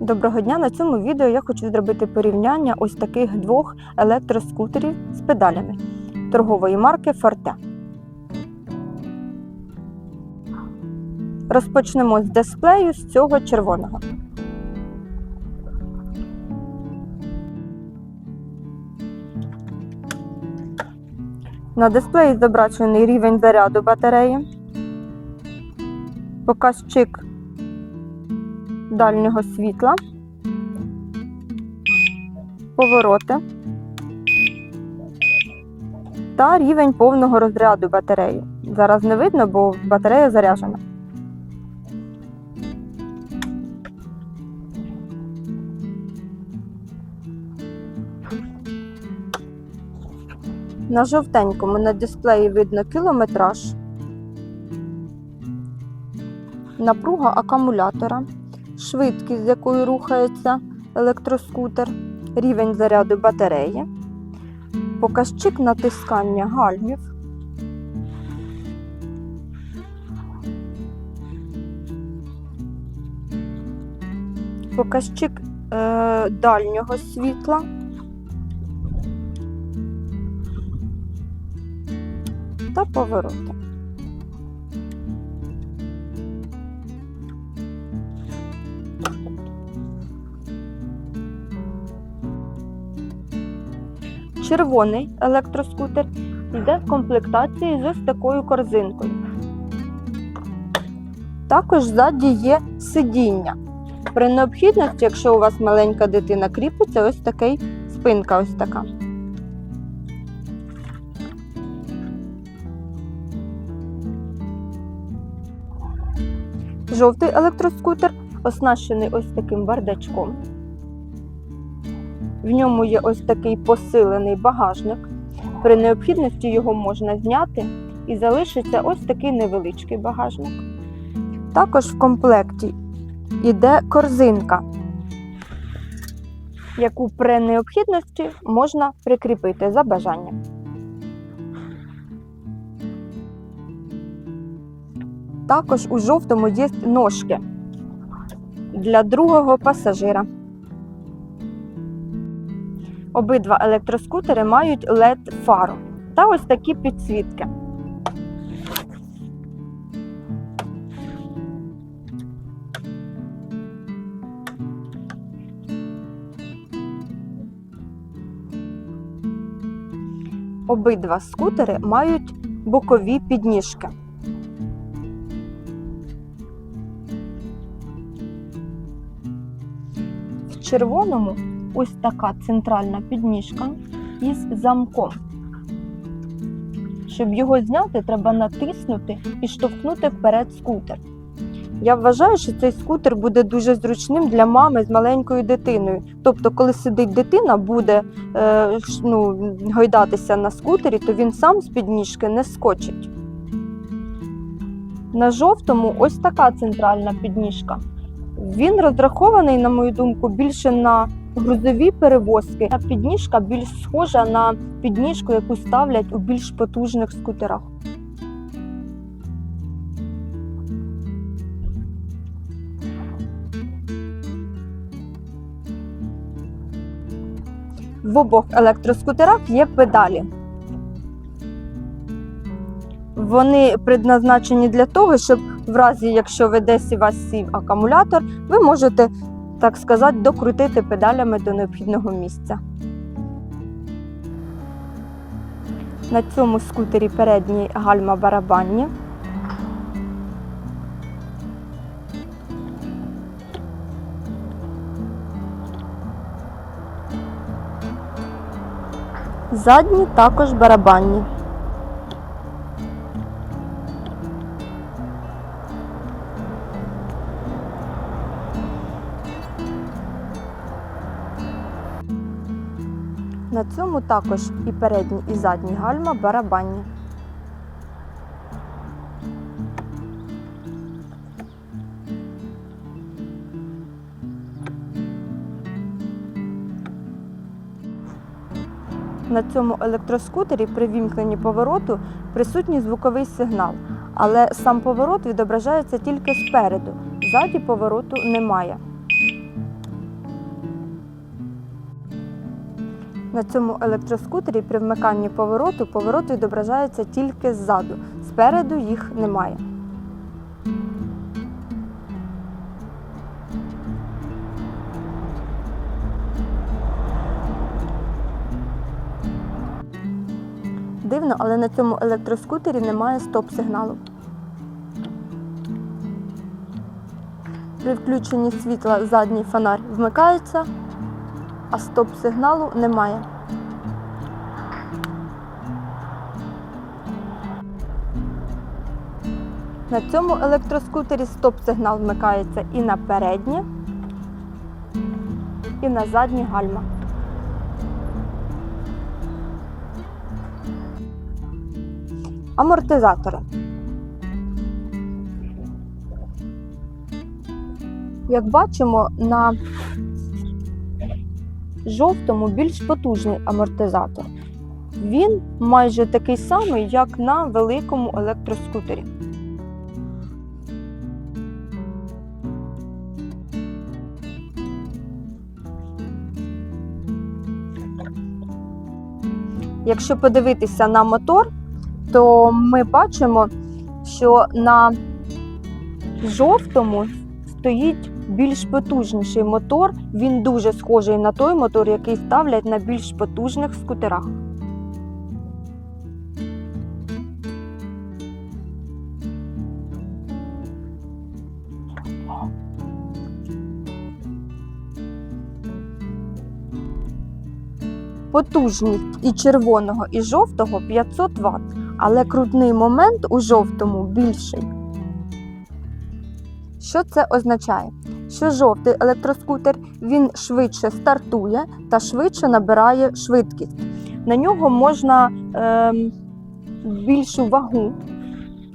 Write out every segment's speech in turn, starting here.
Доброго дня! На цьому відео я хочу зробити порівняння ось таких двох електроскутерів з педалями торгової марки Forte. Розпочнемо з дисплею з цього червоного. На дисплеї зображений рівень заряду батареї, показчик дальнього світла, повороти та рівень повного розряду батареї. Зараз не видно, бо батарея заряджена. На жовтенькому на дисплеї видно кілометраж, напруга акумулятора, швидкість, з якою рухається електроскутер, рівень заряду батареї, показчик натискання гальмів, показчик е, дальнього світла. Та повороти. Червоний електроскутер йде в комплектації з ось такою корзинкою. Також ззаді є сидіння. При необхідності, якщо у вас маленька дитина кріпиться, ось такий спинка ось така. Жовтий електроскутер оснащений ось таким бардачком. В ньому є ось такий посилений багажник. При необхідності його можна зняти і залишиться ось такий невеличкий багажник. Також в комплекті йде корзинка, яку при необхідності можна прикріпити за бажанням. Також у жовтому є ножки для другого пасажира. Обидва електроскутери мають LED фару та ось такі підсвітки. Обидва скутери мають бокові підніжки. В червоному ось така центральна підніжка із замком. Щоб його зняти, треба натиснути і штовхнути вперед скутер. Я вважаю, що цей скутер буде дуже зручним для мами з маленькою дитиною. Тобто, коли сидить дитина, буде е, ну, гойдатися на скутері, то він сам з підніжки не скочить. На жовтому ось така центральна підніжка. Він розрахований, на мою думку, більше на грузові перевозки, підніжка більш схожа на підніжку, яку ставлять у більш потужних скутерах. В обох електроскутерах є педалі. Вони предназначені для того, щоб в разі, якщо ви десь у вас сів акумулятор, ви можете, так сказати, докрутити педалями до необхідного місця. На цьому скутері передні гальма барабанні. Задні також барабанні. Також і передні, і задні гальма барабанні. На цьому електроскутері при вімкненні повороту присутній звуковий сигнал, але сам поворот відображається тільки спереду. Ззаді повороту немає. На цьому електроскутері при вмиканні повороту поворот відображається тільки ззаду, спереду їх немає. Дивно, але на цьому електроскутері немає стоп-сигналу. При включенні світла задній фонарь вмикається, а стоп-сигналу немає. На цьому електроскутері стоп-сигнал вмикається і на переднє, і на задні гальма. Амортизатори. Як бачимо, на жовтому більш потужний амортизатор. Він майже такий самий, як на великому електроскутері. Якщо подивитися на мотор, то ми бачимо, що на жовтому стоїть більш потужніший мотор. Він дуже схожий на той мотор, який ставлять на більш потужних скутерах. Потужність і червоного, і жовтого 500 Вт, але крутний момент у жовтому більший. Що це означає? Що жовтий електроскутер він швидше стартує та швидше набирає швидкість. На нього можна е, більшу вагу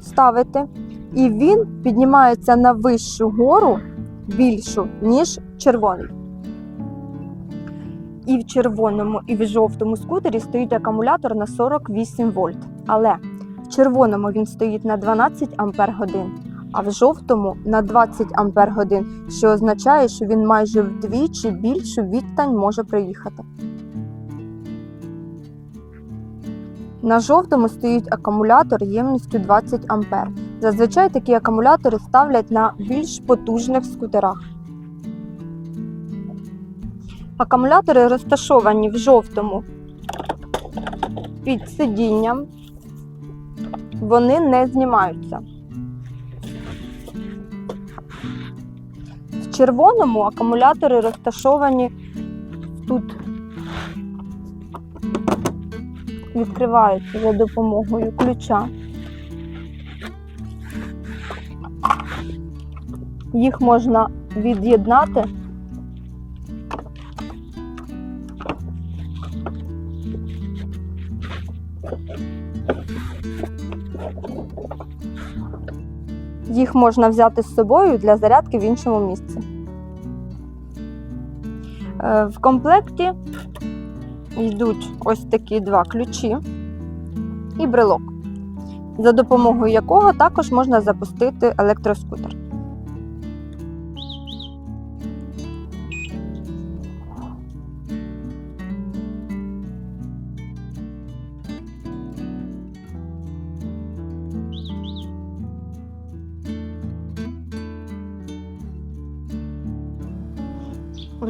ставити, і він піднімається на вищу гору більшу, ніж червоний. І в червоному, і в жовтому скутері стоїть акумулятор на 48 вольт. Але в червоному він стоїть на 12 ампер годин, а в жовтому на 20 ампер годин, що означає, що він майже вдвічі більшу відстань може проїхати. На жовтому стоїть акумулятор ємністю 20 ампер. Зазвичай такі акумулятори ставлять на більш потужних скутерах. Акумулятори розташовані в жовтому під сидінням, вони не знімаються. Червоному акумулятори розташовані тут, відкриваються за допомогою ключа. Їх можна від'єднати. Їх можна взяти з собою для зарядки в іншому місці. Е, В комплекті йдуть ось такі два ключі і брелок, за допомогою якого також можна запустити електроскутер.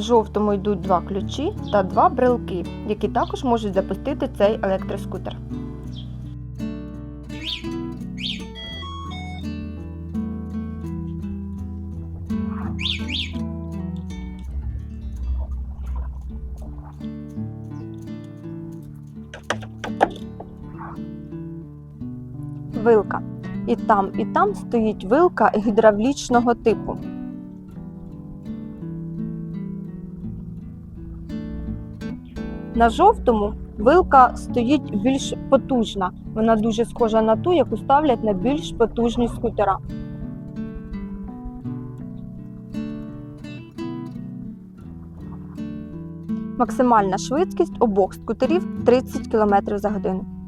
Жовтому йдуть два ключі та два брелки, які також можуть запустити цей електроскутер. Вилка. І там, і там стоїть вилка гідравлічного типу. На жовтому вилка стоїть більш потужна. Вона дуже схожа на ту, яку ставлять на більш потужні скутера. Максимальна швидкість обох скутерів 30 км за годину.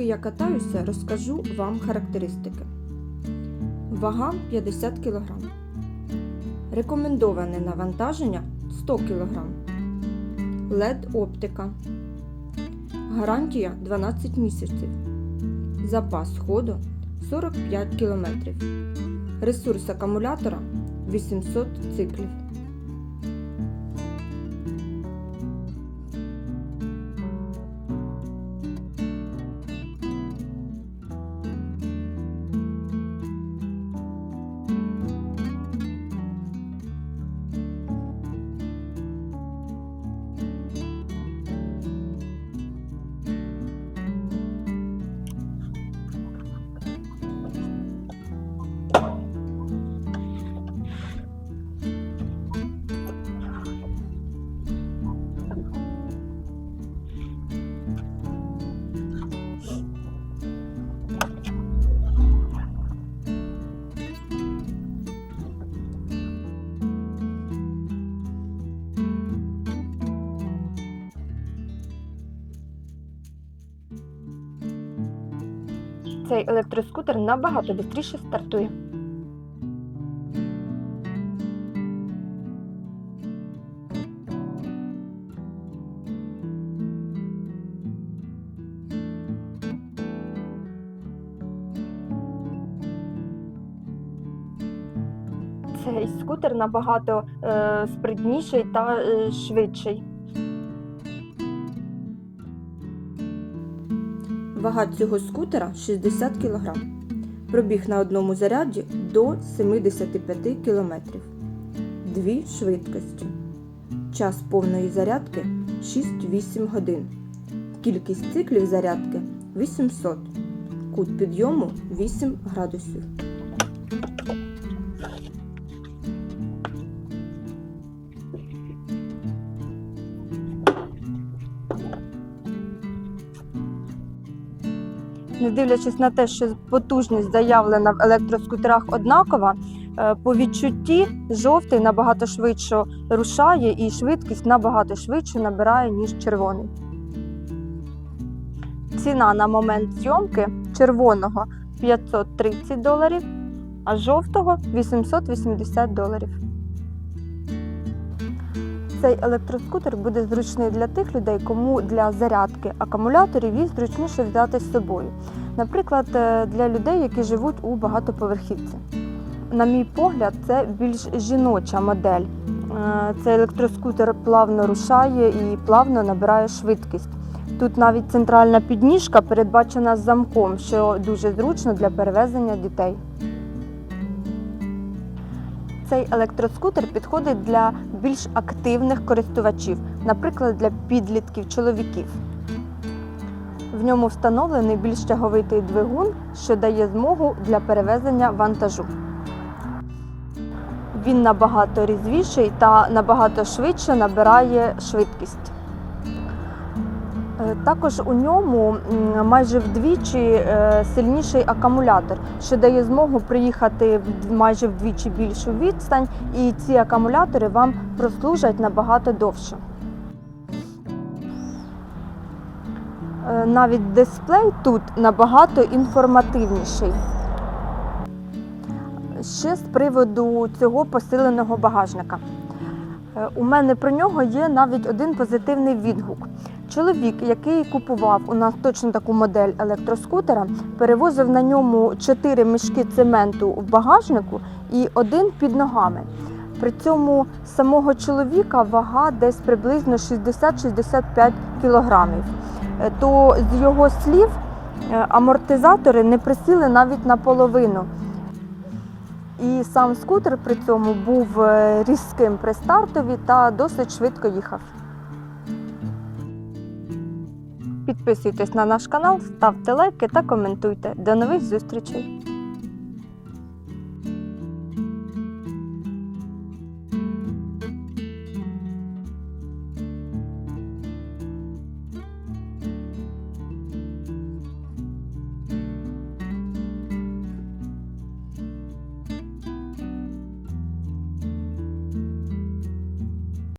Поки я катаюся, розкажу вам характеристики. Вага 50 кг. Рекомендоване навантаження 100 кг. LED оптика. Гарантія 12 місяців. Запас ходу 45 км. Ресурс акумулятора 800 циклів. Цей електроскутер набагато швидше стартує. Цей скутер набагато е, спритніший та е, швидший. Вага цього скутера 60 кг. Пробіг на одному заряді до 75 км. Дві швидкості. Час повної зарядки 6-8 годин. Кількість циклів зарядки 800. Кут підйому 8 градусів. Дивлячись на те, що потужність заявлена в електроскутерах однакова, е, по відчутті жовтий набагато швидше рушає і швидкість набагато швидше набирає, ніж червоний. Ціна на момент зйомки червоного 530 доларів, а жовтого 880 доларів. Цей електроскутер буде зручний для тих людей, кому для зарядки акумуляторів їх зручніше взяти з собою. Наприклад, е, для людей, які живуть у багатоповерхівці. На мій погляд, це більш жіноча модель. Е, Цей електроскутер плавно рушає і плавно набирає швидкість. Тут навіть центральна підніжка передбачена замком, що дуже зручно для перевезення дітей. Цей електроскутер підходить для більш активних користувачів, наприклад, для підлітків чоловіків. В ньому встановлений більш тяговитий двигун, що дає змогу для перевезення вантажу. Він набагато різвіший та набагато швидше набирає швидкість. Е, Також у ньому майже вдвічі е, сильніший акумулятор, що дає змогу приїхати майже вдвічі більшу відстань, і ці акумулятори вам прослужать набагато довше. Навіть дисплей тут набагато інформативніший. Ще з приводу цього посиленого багажника. Е, У мене про нього є навіть один позитивний відгук. Чоловік, який купував у нас точно таку модель електроскутера, перевозив на ньому 4 мішки цементу в багажнику і один під ногами. При цьому самого чоловіка вага десь приблизно 60-65 кілограмів. Е, То з його слів е, амортизатори не присіли навіть наполовину. І сам скутер при цьому був е, різким при стартові та досить швидко їхав. Підписуйтесь на наш канал, ставте лайки та коментуйте. До нових зустрічей!